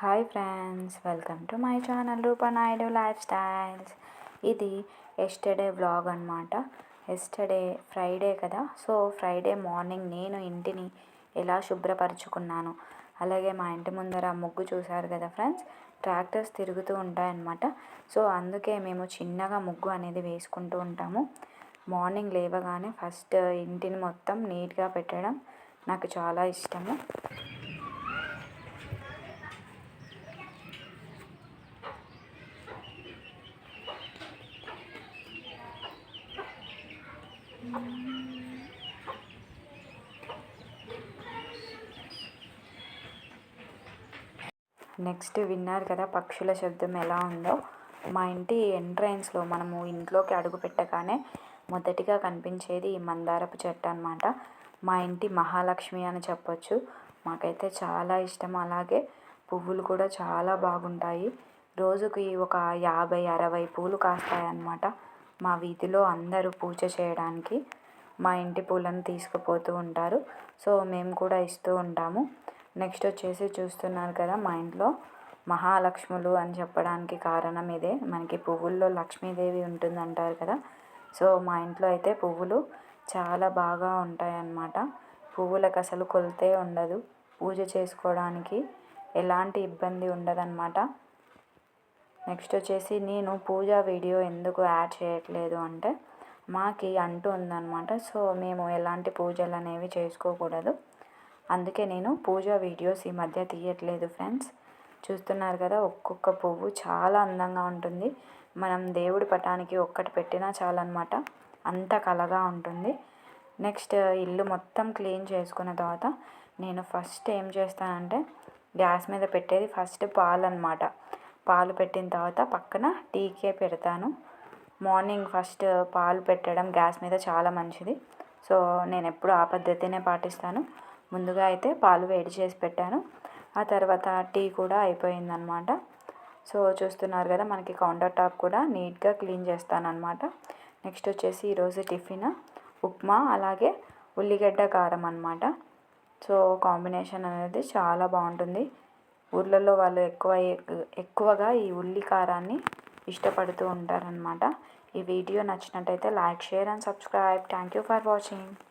Hi friends welcome to my channel Roopa Naidu life styles. ఇది yesterday vlog అనమాట yesterday Friday కదా so Friday morning నేను ఇంటిని ఎలా శుభ్రపరచుకున్నాను అలాగే మా ఇంటి ముందర ముగ్గు చూశారు కదా ఫ్రెండ్స్ ట్రాక్టర్స్ తిరుగుతూ ఉంటాయన్నమాట సో అందుకే మేము చిన్నగా ముగ్గు అనేది వేసుకుంటూ ఉంటాము. మార్నింగ్ లేవగానే ఫస్ట్ ఇంటిని మొత్తం నీట్గా పెట్టడం నాకు చాలా ఇష్టము. నెక్స్ట్ విన్నారు కదా పక్షుల శబ్దం ఎలా ఉందో. మా ఇంటి ఎంట్రన్స్లో మనము ఇంట్లోకి అడుగు పెట్టగానే మొదటిగా కనిపించేది ఈ మందారపు చెట్టు అనమాట మా ఇంటి మహాలక్ష్మి అని చెప్పొచ్చు. మాకైతే చాలా ఇష్టం. అలాగే పువ్వులు కూడా చాలా బాగుంటాయి. రోజుకి ఒక యాభై అరవై పూలు కాస్తాయన్నమాట మా వీధిలో అందరూ పూజ చేయడానికి. మా ఇంటి పూలను తీసుకుపోతూ ఉంటారు. సో మేము కూడా ఇస్తూ ఉంటాము. నెక్స్ట్ వచ్చేసి చూస్తున్నారు కదా మా ఇంట్లో మహాలక్ష్ములు అని చెప్పడానికి కారణం ఇదే. మనకి పువ్వుల్లో లక్ష్మీదేవి ఉంటుంది అంటారు కదా. సో మా ఇంట్లో అయితే పువ్వులు చాలా బాగా ఉంటాయన్నమాట. పువ్వులకు అసలు కొలితే ఉండదు. పూజ చేసుకోవడానికి ఎలాంటి ఇబ్బంది ఉండదన్నమాట. నెక్స్ట్ వచ్చేసి నేను పూజ వీడియో ఎందుకు యాడ్ చేయట్లేదు అంటే మాకి అంటూ ఉందన్నమాట. సో మేము ఎలాంటి పూజలు అనేవి చేసుకోకూడదు. అందుకే నేను పూజ వీడియోస్ ఈ మధ్య తీయట్లేదు ఫ్రెండ్స్. చూస్తున్నారు కదా ఒక్కొక్క పువ్వు చాలా అందంగా ఉంటుంది. మనం దేవుడి పటానికి ఒక్కటి పెట్టినా చాలన్నమాట. అంత కలగా ఉంటుంది. నెక్స్ట్ ఇల్లు మొత్తం క్లీన్ చేసుకున్న తర్వాత నేను ఫస్ట్ ఏం చేస్తానంటే గ్యాస్ మీద పెట్టేది ఫస్ట్ పాలు అనమాట పాలు పెట్టిన తర్వాత పక్కన టీకే పెడతాను. మార్నింగ్ ఫస్ట్ పాలు పెట్టడం గ్యాస్ మీద చాలా మంచిది. సో నేను ఎప్పుడు ఆ పద్ధతినే పాటిస్తాను. ముందుగా అయితే పాలు వేడి చేసి పెట్టాను. ఆ తర్వాత టీ కూడా అయిపోయిందనమాట సో చూస్తున్నారు కదా మనకి కౌంటర్ టాప్ కూడా నీట్గా క్లీన్ చేస్తానమాట నెక్స్ట్ వచ్చేసి ఈరోజు టిఫిన్ ఉప్మా అలాగే ఉల్లిగడ్డ కారం అనమాట సో కాంబినేషన్ అనేది చాలా బాగుంటుంది. ఊర్లలో వాళ్ళు ఎక్కువ ఎక్కువగా ఈ ఉల్లి కారాన్ని ఇష్టపడుతూ ఉంటారనమాట ఈ వీడియో నచ్చినట్టయితే like share and subscribe. Thank you for watching.